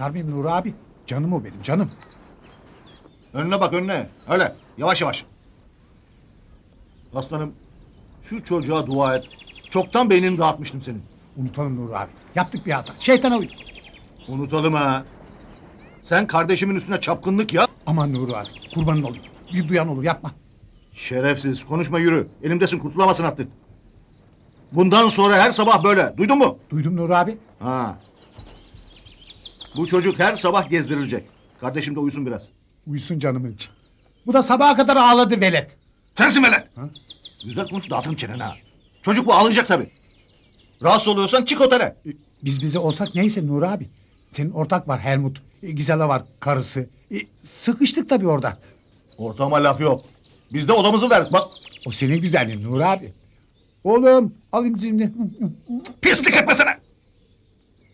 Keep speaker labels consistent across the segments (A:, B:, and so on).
A: Mıyım Nuri abi? Canım o benim canım.
B: Önüne bak önüne. Öyle yavaş yavaş. Aslanım şu çocuğa dua et. Çoktan beynini dağıtmıştım senin.
A: Unutalım Nuri abi. Yaptık bir hata. Şeytana uyduk.
B: Unutalım ha. Sen kardeşimin üstüne çapkınlık ya.
A: Aman Nuri abi. Kurbanın olayım. Bir duyan olur yapma.
B: Şerefsiz konuşma yürü. Elimdesin kurtulamazsın artık. Bundan sonra her sabah böyle. Duydun mu?
A: Duydum Nuri abi.
B: Ha. Bu çocuk her sabah gezdirilecek. Kardeşim de uyusun biraz.
A: Uyusun canımın içi. Bu da sabaha kadar ağladı velet.
B: Sensin Melek.
A: Ha?
B: Güzel konuş dağıtırım çeneni ha. Çocuk bu ağlayacak tabii. Rahatsız oluyorsan çık otele.
A: E, Biz bize olsak neyse Nuri abi. Senin ortak var Helmut. E, Gizela var karısı. E, sıkıştık tabii orada.
B: Ortama laf yok. Biz de odamızı verdik bak.
A: O senin güzelliğin Nuri abi. Oğlum alayım zilini.
B: Pislik etmesene.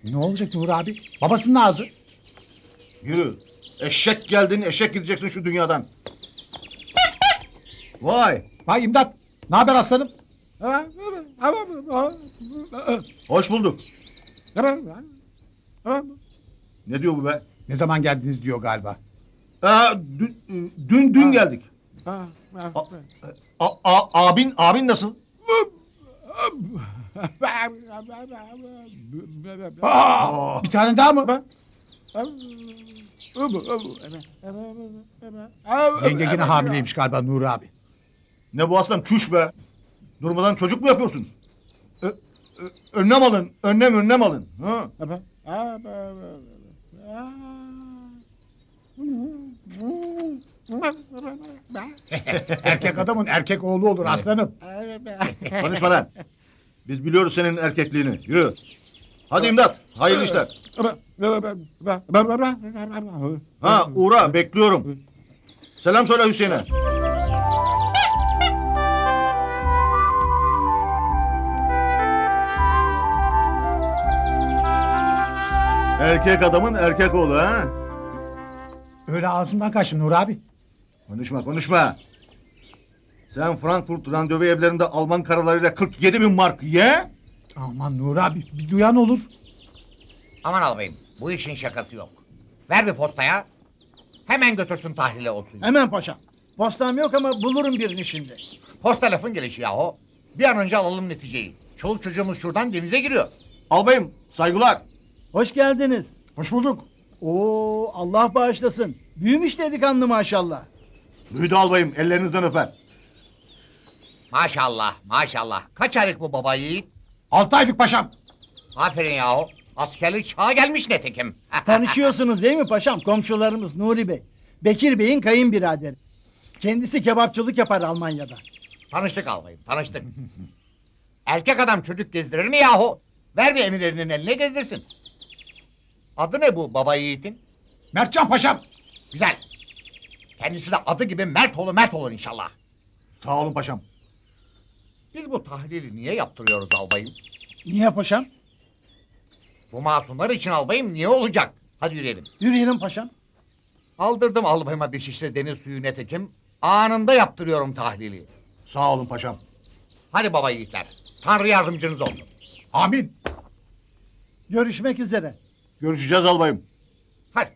A: Ne olacak Nuri abi? Babasının ağzı.
B: Yürü. Eşek geldin eşek gideceksin şu dünyadan. Vay.
A: Vay imdat. Ne haber aslanım?
B: Hoş bulduk. Ne diyor bu be?
A: Ne zaman geldiniz diyor galiba.
B: Aa, dün, dün, dün geldik. A, a, abin, abin nasıl?
A: Aa, bir tane daha mı? Yenge yine hamileymiş galiba Nuri abi.
B: Ne bu aslan çüş be. Durmadan çocuk mu? Ö, ö, önlem alın, önlem önlem alın. Ha?
A: Erkek adamın erkek oğlu olur aslanım.
B: Konuşma lan. Biz biliyoruz senin erkekliğini. Yürü. Hadi imdat. Hayırlı işler. Ha uğra bekliyorum. Selam söyle Hüseyin'e. Erkek adamın erkek oğlu ha.
A: Öyle ağzımdan kaçtı Nuri abi.
B: Konuşma konuşma. Sen Frankfurt randevu evlerinde Alman karılarıyla 47 bin mark ye.
A: Aman Nuri abi bir duyan olur.
C: Aman albayım bu işin şakası yok. Ver bir postaya. Hemen götürsün tahlile olsun.
D: Hemen paşam. Postam yok ama bulurum birini şimdi.
C: Posta lafın gelişi yahu. Bir an önce alalım neticeyi. Çoluk çocuğumuz şuradan denize giriyor.
B: Albayım saygılar.
D: Hoş geldiniz.
A: Hoş bulduk.
D: Oo Allah bağışlasın. Büyümüş delikanlı maşallah.
B: Büyüdü albayım ellerinizden öper.
C: Maşallah maşallah. Kaç aylık bu baba yiğit?
A: Altı aylık paşam.
C: Aferin yahu. Askerlik çağa gelmiş netekim.
D: Tanışıyorsunuz değil mi paşam? Komşularımız Nuri Bey. Bekir Bey'in kayınbiraderi. Kendisi kebapçılık yapar Almanya'da.
C: tanıştık albayım tanıştık. Erkek adam çocuk gezdirir mi yahu? Ver bir emirlerinin eline gezdirsin. Adı ne bu baba yiğitin?
A: Mertcan paşam.
C: Güzel. Kendisi de adı gibi mert olur mert olur inşallah.
B: Sağ olun paşam.
C: Biz bu tahlili niye yaptırıyoruz albayım?
D: Niye paşam?
C: Bu masumlar için albayım niye olacak? Hadi yürüyelim.
D: Yürüyelim paşam.
C: Aldırdım albayıma bir şişe deniz suyu netekim. Anında yaptırıyorum tahlili.
B: Sağ olun paşam.
C: Hadi baba yiğitler. Tanrı yardımcınız olsun.
A: Amin.
D: Görüşmek üzere.
B: Görüşeceğiz albayım.
C: Hadi.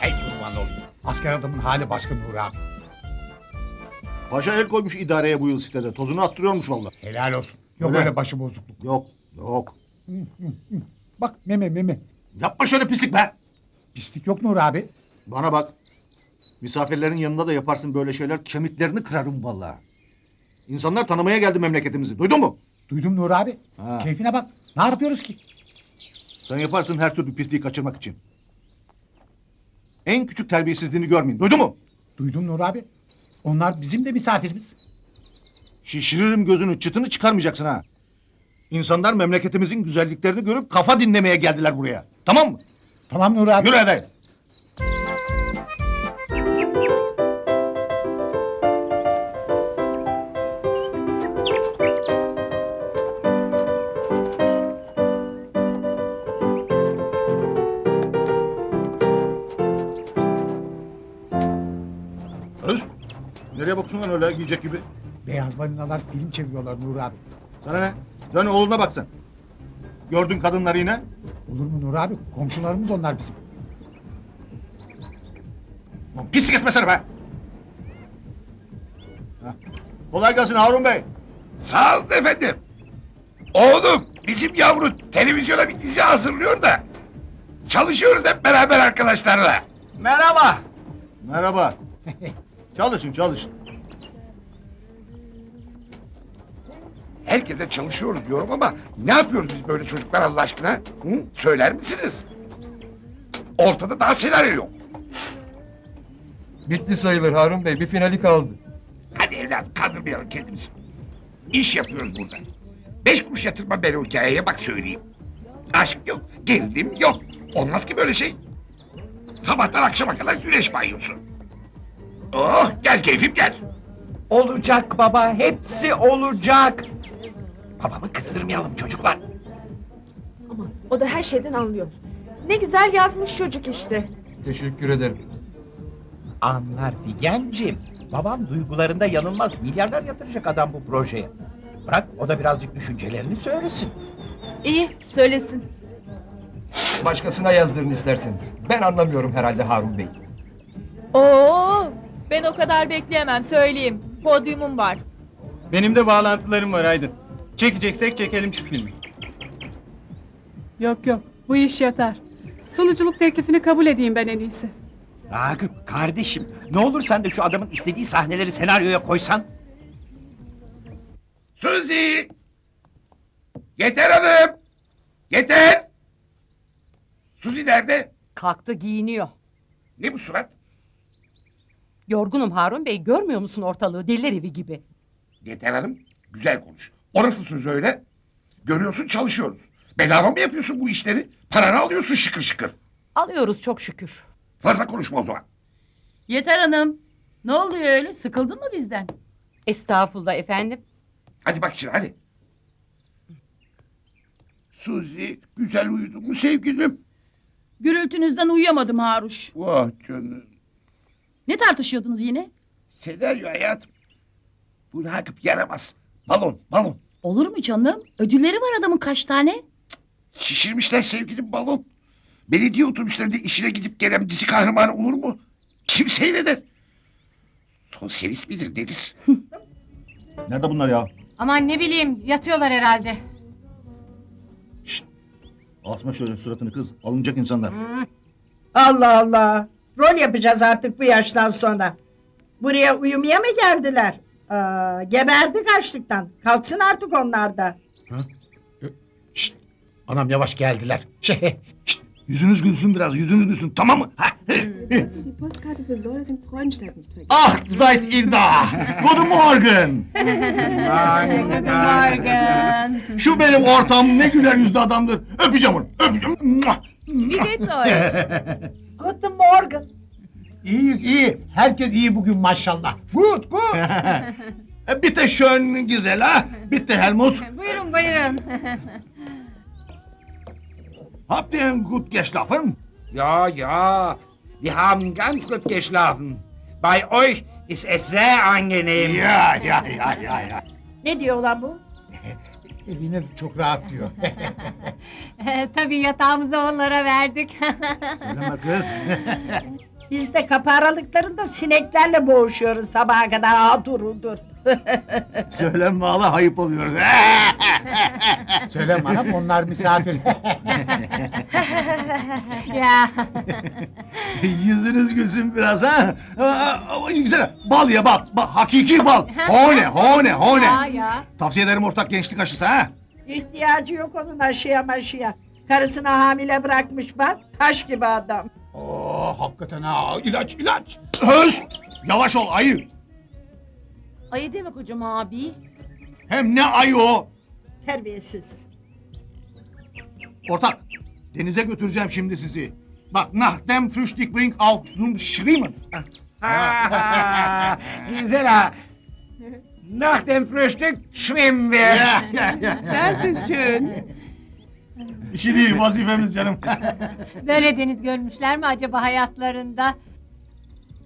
C: Hey kurban olayım.
A: Asker adamın hali başka Nuri abi.
B: Paşa el koymuş idareye bu yıl sitede. Tozunu attırıyormuş vallahi.
A: Helal olsun. Yok
B: Öyle.
A: öyle başı bozukluk.
B: Yok. Yok.
A: Bak meme meme.
B: Yapma şöyle pislik be.
A: Pislik yok Nuri abi.
B: Bana bak. Misafirlerin yanında da yaparsın böyle şeyler. Kemiklerini kırarım vallahi. İnsanlar tanımaya geldi memleketimizi. Duydun mu?
A: Duydum Nuri abi.
B: Ha.
A: Keyfine bak. Ne yapıyoruz ki?
B: Sen yaparsın her türlü pisliği kaçırmak için. En küçük terbiyesizliğini görmeyin. Duydun mu?
A: Duydum Nuri abi. Onlar bizim de misafirimiz.
B: Şişiririm gözünü, çıtını çıkarmayacaksın ha. İnsanlar memleketimizin güzelliklerini görüp kafa dinlemeye geldiler buraya. Tamam mı?
A: Tamam Nuri abi.
B: Yürü hadi. Bakıyorsun lan öyle yiyecek gibi?
A: Beyaz balinalar film çeviriyorlar Nur abi.
B: Sana ne? Dön oğluna bak sen. Gördün kadınları yine.
A: Olur mu Nur abi? Komşularımız onlar bizim.
B: Lan Pislik etmesene be. Heh. Kolay gelsin Harun Bey.
E: Sağ olun efendim. Oğlum bizim yavru televizyona bir dizi hazırlıyor da. Çalışıyoruz hep beraber arkadaşlarla.
B: Merhaba. Merhaba. çalışın çalışın.
E: Herkese çalışıyoruz diyorum ama ne yapıyoruz biz böyle çocuklar Allah aşkına? Hı? Söyler misiniz? Ortada daha senaryo yok.
F: Bitti sayılır Harun Bey. Bir finali kaldı.
E: Hadi evlat kandırmayalım kendimizi. İş yapıyoruz burada. Beş kuruş yatırma ben o hikayeye bak söyleyeyim. Aşk yok, gerilim yok. Olmaz ki böyle şey. Sabahtan akşama kadar güneş banyosu. Oh gel keyfim gel.
G: Olacak baba, hepsi olacak. Babamı kızdırmayalım çocuklar.
H: Ama o da her şeyden anlıyor. Ne güzel yazmış çocuk işte.
F: Teşekkür ederim.
G: Anlar Figen'cim. Babam duygularında yanılmaz. Milyarlar yatıracak adam bu projeye. Bırak o da birazcık düşüncelerini söylesin.
H: İyi, söylesin.
F: Başkasına yazdırın isterseniz. Ben anlamıyorum herhalde Harun Bey.
I: Oo, ben o kadar bekleyemem söyleyeyim. Podyumum var.
J: Benim de bağlantılarım var Aydın. Çekeceksek çekelim şu filmi.
K: Yok yok bu iş yeter. Sunuculuk teklifini kabul edeyim ben en iyisi.
G: Ragıp kardeşim ne olur sen de şu adamın istediği sahneleri senaryoya koysan.
E: Suzi! Yeter hanım! Yeter! Suzi nerede?
L: Kalktı giyiniyor.
E: Ne bu surat?
L: Yorgunum Harun Bey görmüyor musun ortalığı deliler evi gibi.
E: Yeter hanım, güzel konuş. O nasıl söz öyle? Görüyorsun çalışıyoruz. Bedava mı yapıyorsun bu işleri? Paranı alıyorsun şıkır şıkır.
L: Alıyoruz çok şükür.
E: Fazla konuşma o zaman.
M: Yeter hanım. Ne oluyor öyle? Sıkıldın mı bizden?
L: Estağfurullah efendim.
E: Hadi bak şimdi hadi. Suzi, güzel uyudun mu sevgilim?
M: Gürültünüzden uyuyamadım Haruş.
E: Vah canım.
M: Ne tartışıyordunuz yine?
E: Senaryo hayatım. Bu Ragıp yaramaz. Balon, balon.
M: Olur mu canım? Ödülleri var adamın kaç tane?
E: Şişirmişler sevgilim balon. Belediye otobüslerinde işine gidip gelen dizi kahramanı olur mu? Kim seyreder? Sosyalist midir nedir?
B: Nerede bunlar ya?
L: Aman ne bileyim yatıyorlar herhalde.
B: Asma şöyle suratını kız. Alınacak insanlar.
M: Allah Allah. Rol yapacağız artık bu yaştan sonra. Buraya uyumaya mı geldiler? Aa, geberdik açlıktan. Kalksın artık onlar da.
A: Şşt! Anam yavaş geldiler. Şey,
B: Şşt, yüzünüz gülsün biraz, yüzünüz gülsün. Tamam mı? Ha?
H: Die Postkarte für Soll in Freudenstadt nicht vergessen.
B: Ah, seid ihr da? Guten Morgen.
I: Morgan.
B: Şu benim ortağım ne güler yüzlü adamdır. Öpeceğim onu. Öpeceğim.
H: Wie geht's euch?
M: Guten Morgen.
A: İyiyiz iyi. Herkes iyi bugün maşallah. Good good.
B: E, Bitte schön güzel ha. Bitte Helmut.
I: buyurun buyurun.
B: Habt ihr gut geschlafen?
J: Ja, ja. Wir haben ganz gut geschlafen. Bei euch ist es sehr angenehm.
B: Ya ya ya ya ya.
M: Ne diyor lan bu?
A: Eviniz çok rahat diyor.
I: Tabii yatağımızı onlara verdik.
B: Söyleme kız.
M: Biz de kapı aralıklarında sineklerle boğuşuyoruz sabaha kadar. Ha dur dur.
B: Söyleme hala ayıp oluyor.
A: Söyleme anam onlar misafir.
I: ya.
B: Yüzünüz gülsün biraz ha. Aa, güzel. Bal ya bal. bal. Hakiki bal. Hone hone hone.
I: Ya ya.
B: Tavsiye ederim ortak gençlik aşısı ha.
M: İhtiyacı yok onun aşıya maşıya. Karısına hamile bırakmış bak. Taş gibi adam.
A: Oo, hakikaten ha ilaç ilaç.
B: Höst! Yavaş ol ayı.
L: Ayı demek hocam abi.
B: Hem ne ayı o?
M: Terbiyesiz.
B: Ortak. Denize götüreceğim şimdi sizi. Bak nach dem Frühstück bring auch zum Schwimmen.
J: Gisela, nach dem Frühstück schwimmen wir.
B: Ya, ya.
K: Das ist schön.
B: İşi değil vazifemiz canım.
I: Böyle deniz görmüşler mi acaba hayatlarında?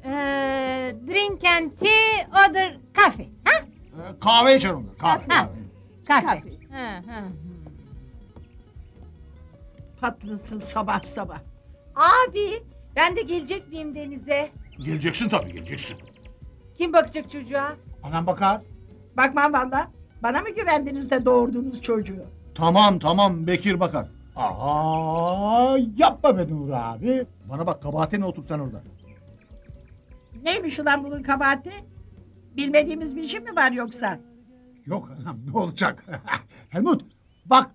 I: Ee, drink and tea, other coffee. Ha?
B: Kahve içer onlar. Kahve. kahve.
N: Kahve.
M: Tatlısın sabah sabah.
I: Abi ben de gelecek miyim denize?
B: Geleceksin tabii geleceksin.
I: Kim bakacak çocuğa?
A: Anam bakar.
M: Bakmam valla. Bana mı güvendiniz de doğurdunuz çocuğu?
B: Tamam tamam Bekir bakar.
A: Aa, yapma be Nuri abi.
B: Bana bak kabahatine otur sen orada.
M: Neymiş ulan bunun kabahati? Bilmediğimiz bir şey mi var yoksa?
A: Yok anam ne olacak? Helmut bak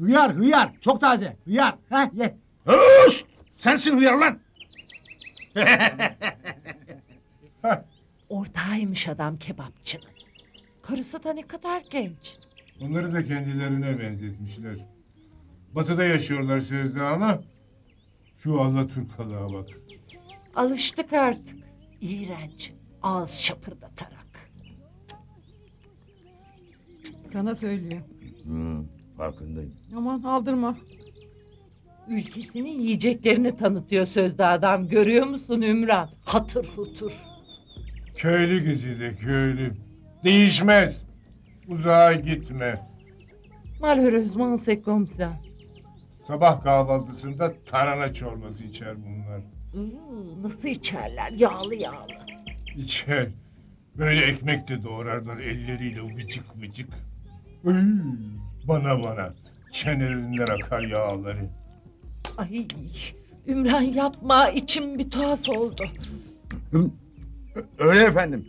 A: hıyar hıyar çok taze hıyar. Heh, ye.
B: Höst! Sensin hıyar lan.
N: Ortağıymış adam kebapçının. Karısı da ne kadar genç.
O: Onları da kendilerine benzetmişler. Batıda yaşıyorlar sözde ama şu Alaturkalığa bak.
N: Alıştık artık. İğrenç. Ağız şapırdatarak.
D: Sana söylüyor.
P: farkındayım.
D: Aman aldırma.
N: Ülkesinin yiyeceklerini tanıtıyor sözde adam. Görüyor musun Ümran? Hatır hutur.
O: Köylü güzide köylü. Değişmez. Uzağa gitme.
N: Malheureusement c'est comme ça.
O: Sabah kahvaltısında tarhana çorbası içer bunlar.
N: Iıı, nasıl içerler? Yağlı yağlı.
O: İçer. Böyle ekmek de doğrarlar elleriyle vıcık vıcık. Iy, bana bana. Çenelerinden akar yağları.
N: Ay Ümran yapma. içim bir tuhaf oldu.
P: Öyle efendim.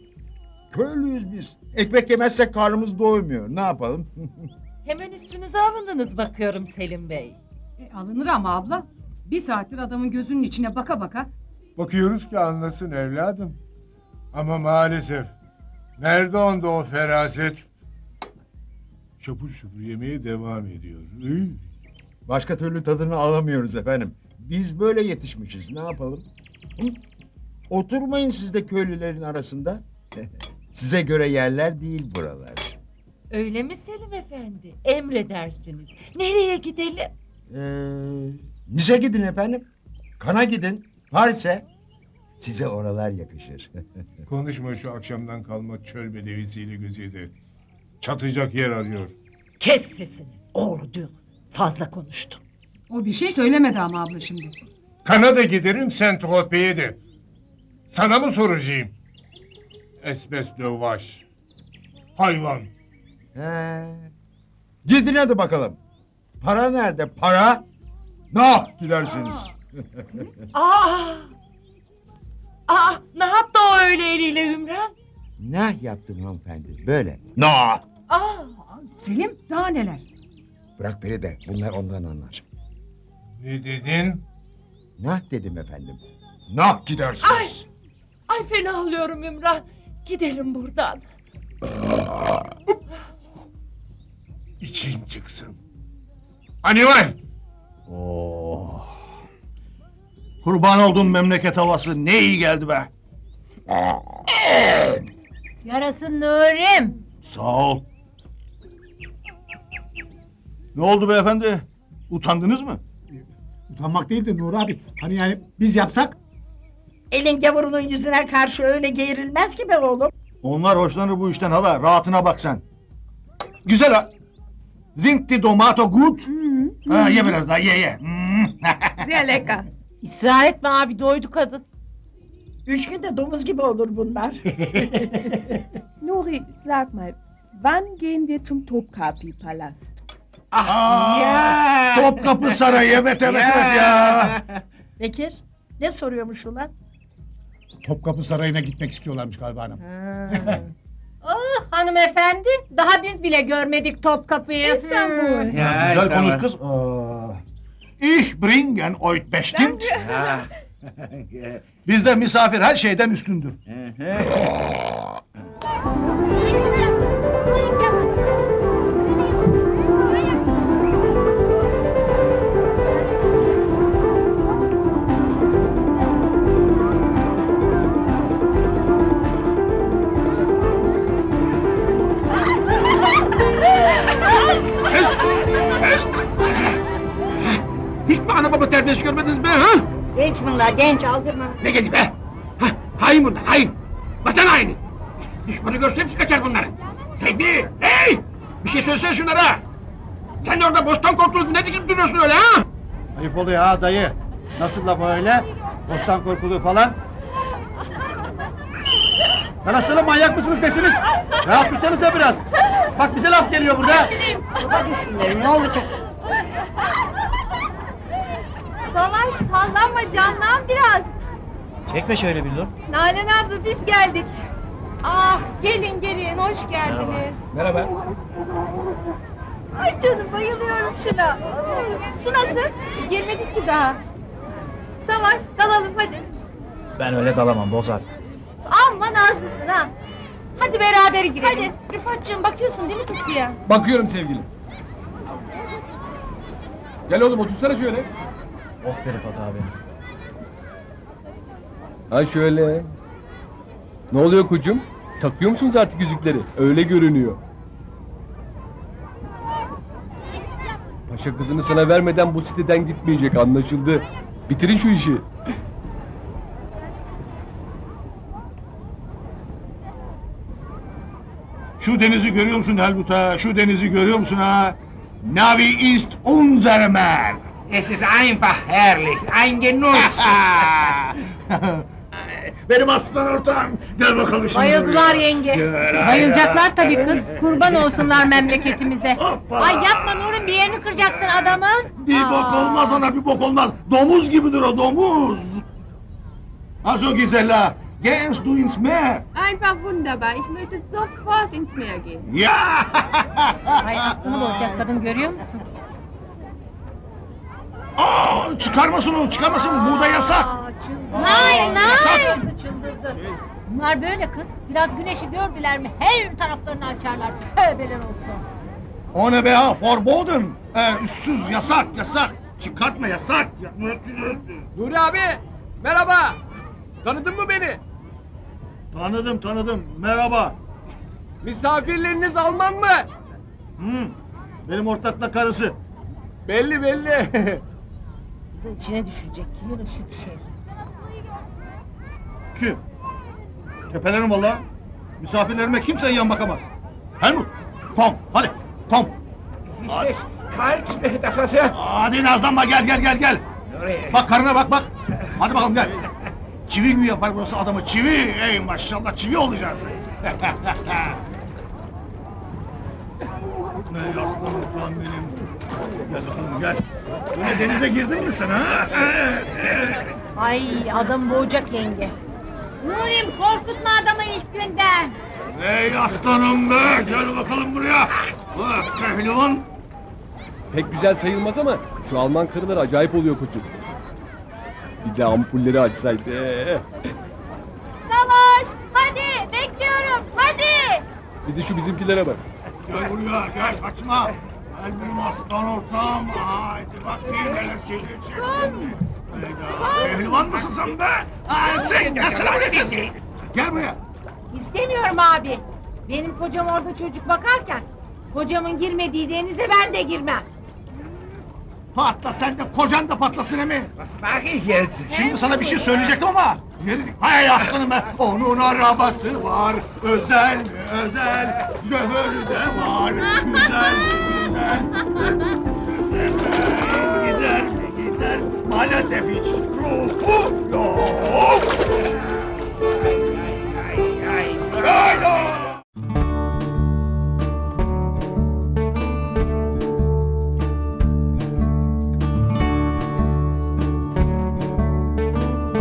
P: Köylüyüz biz. Ekmek yemezsek karnımız doymuyor. Ne yapalım?
N: Hemen üstünüze alındınız bakıyorum Selim Bey.
D: E, alınır ama abla. Bir saattir adamın gözünün içine baka baka.
O: Bakıyoruz ki anlasın evladım. Ama maalesef. Nerede onda o feraset? Şapur şupur yemeye devam ediyor. Iy.
P: Başka türlü tadını alamıyoruz efendim. Biz böyle yetişmişiz. Ne yapalım? Hı? Oturmayın siz de köylülerin arasında. Size göre yerler değil buralar.
N: Öyle mi Selim Efendi? Emredersiniz. Nereye gidelim?
P: Ee, Nice gidin efendim. Kana gidin. Paris'e. Size oralar yakışır.
O: Konuşma şu akşamdan kalma çöl bedevisiyle gözüyle. Çatacak yer arıyor.
N: Kes sesini. Ordu. Fazla konuştun.
D: O bir şey söylemedi ama abla şimdi.
O: Kana da giderim Saint Tropez'e de. Sana mı soracağım? Esmes de vaş. Hayvan.
P: He. Gidin hadi bakalım. Para nerede? Para? Nah gidersiniz.
N: Aa! Aa! Ne yaptı o öyle eliyle Ümran?
P: Nah yaptım hanımefendi. Böyle. Nah.
N: Aa!
D: Selim daha neler?
P: Bırak beni de bunlar ondan anlar.
O: Ne dedin?
P: Nah dedim efendim. Nah gidersiniz.
N: Ay! Ay fenahlıyorum Ümran. Gidelim buradan.
O: İçin çıksın. Animal!
P: Oh.
B: Kurban olduğum memleket havası ne iyi geldi be.
I: Yarasın Nurim.
B: Sağ ol. Ne oldu beyefendi? Utandınız mı?
A: Utanmak değil de Nuri abi. Hani yani biz yapsak
M: Elin gavurunun yüzüne karşı öyle geğirilmez ki be oğlum.
B: Onlar hoşlanır bu işten hala. Rahatına bak sen. Güzel ha. Zinti domato good. Ha, ye biraz daha ye ye. Hmm.
H: Lecker.
N: İsrar etme abi doydu kadın.
M: Üç günde domuz gibi olur bunlar.
H: Nuri, sag mal, wann gehen wir zum Topkapi-Palast?
B: Aa, Topkapı Sarayı evet evet evet ya.
M: Bekir ne soruyormuş ulan?
A: Topkapı Sarayı'na gitmek istiyorlarmış galiba hanım.
I: Oh hanımefendi daha biz bile görmedik Topkapı'yı.
H: İstanbul.
B: Güzel konuş kız. Aa. Ich bringen euch bestimmt. Bizde misafir her şeyden üstündür.
P: baba terbiyesi görmediniz be ha?
I: Genç bunlar genç aldırma.
P: Ne geldi be? Ha, hain bunlar hain. Vatan haini. Düşmanı görse hepsi kaçar bunların.
J: Teddy! Hey! Bir şey söylesene şunlara! Sen de orada bostan korkuluk ne dikip duruyorsun öyle ha?
B: Ayıp oluyor ha dayı. Nasıl laf öyle? Bostan korkuluğu falan. Lan hastalığı manyak mısınız desiniz? Rahat tutsanıza biraz. Bak bize laf geliyor burada.
I: Hadi şunları ne olacak?
Q: Savaş sallanma canlan biraz.
R: Çekme şöyle bir dur.
Q: Nalan abla biz geldik. Ah gelin gelin hoş geldiniz.
R: Merhaba.
Q: Ay canım bayılıyorum şuna. Su nasıl? Girmedik ki daha. Savaş dalalım hadi.
R: Ben öyle dalamam bozar.
Q: Amma nazlısın ha. Hadi beraber girelim. Hadi Rıfat'cığım bakıyorsun değil mi Tutku'ya?
R: Bakıyorum sevgilim. Gel oğlum otursana şöyle. Oh be Rıfat abi.
O: Ha şöyle. Ne oluyor kucum? Takıyor musunuz artık yüzükleri? Öyle görünüyor. Paşa kızını sana vermeden bu siteden gitmeyecek anlaşıldı. Bitirin şu işi.
B: Şu denizi görüyor musun Helmut ha? Şu denizi görüyor musun ha? Navi ist unser Meer.
J: Es ist einfach herrlich, ein Genuss!
B: Benim aslan ortağım. Gel bakalım şimdi.
I: Bayıldılar
B: buraya.
I: yenge.
B: Gel,
I: Bayılacaklar tabii kız. Kurban olsunlar memleketimize.
B: Hoppala.
I: Ay yapma Nurun bir yerini kıracaksın adamın.
B: Bir bok olmaz ona bir bok olmaz. Domuz gibidir o domuz. Also Gisela, geh ins du ins Meer.
H: Einfach wunderbar. Ich möchte sofort ins Meer gehen.
B: Ya!
I: Ay aklını bozacak kadın görüyor musun?
B: Aa, çıkarmasın onu çıkarmasın. Burada yasak.
I: Nay
B: Yasak.
I: Bunlar böyle kız. Biraz güneşi gördüler mi her taraflarını açarlar. Tövbeler olsun.
B: O ne be ha? Forboden. Ee, üstsüz yasak yasak. Çıkartma yasak. Ya-
R: Nuri abi! Merhaba! Tanıdın mı beni?
B: Tanıdım tanıdım. Merhaba.
R: Misafirleriniz Alman mı?
B: Hmm. Benim ortakla karısı.
R: Belli belli.
I: İçine düşecek. Yılışık şey.
B: Kim? Tepelerim valla. Misafirlerime kimse yan bakamaz. Helmut. Kom hadi. Kom.
J: Ist es kalt, das Wasser?
B: Hadi nazlanma gel gel gel gel. Bak karına bak bak. Hadi bakalım gel. Çivi gibi yapar burası adamı çivi. Ey maşallah çivi olacağız. ne aslanım lan benim. Gel bakalım gel. Böyle denize girdin mi sen ha?
I: Ay adam boğacak yenge. Nurim korkutma adamı ilk günden.
B: Ey aslanım be. Gel bakalım buraya. Bak pehlivan.
O: Pek güzel sayılmaz ama şu Alman karıları acayip oluyor koçum. Bir de ampulleri açsaydı.
Q: Savaş hadi bekliyorum hadi.
O: Bir de şu bizimkilere bak.
B: Gel buraya gel kaçma. Gel benim aslan ortağım. Haydi bakayım neler çekecek. Pehlivan mısın sen be? Ha, sen gelsene buraya kız. Gel buraya.
I: İstemiyorum abi. Benim kocam orada çocuk bakarken kocamın girmediği denize ben de girmem.
B: Patla sen de kocan da patlasın emi.
J: was mache ich jetzt?
B: Şimdi sana bir şey söyleyecektim ama. Geri... Hay aslanım be. Onun arabası var. Özel özel. Göhörü de var. Güzel güzel gider, gider. Maalesef hiç ruhu yok. Ay, ay, ay, ay. Bravo!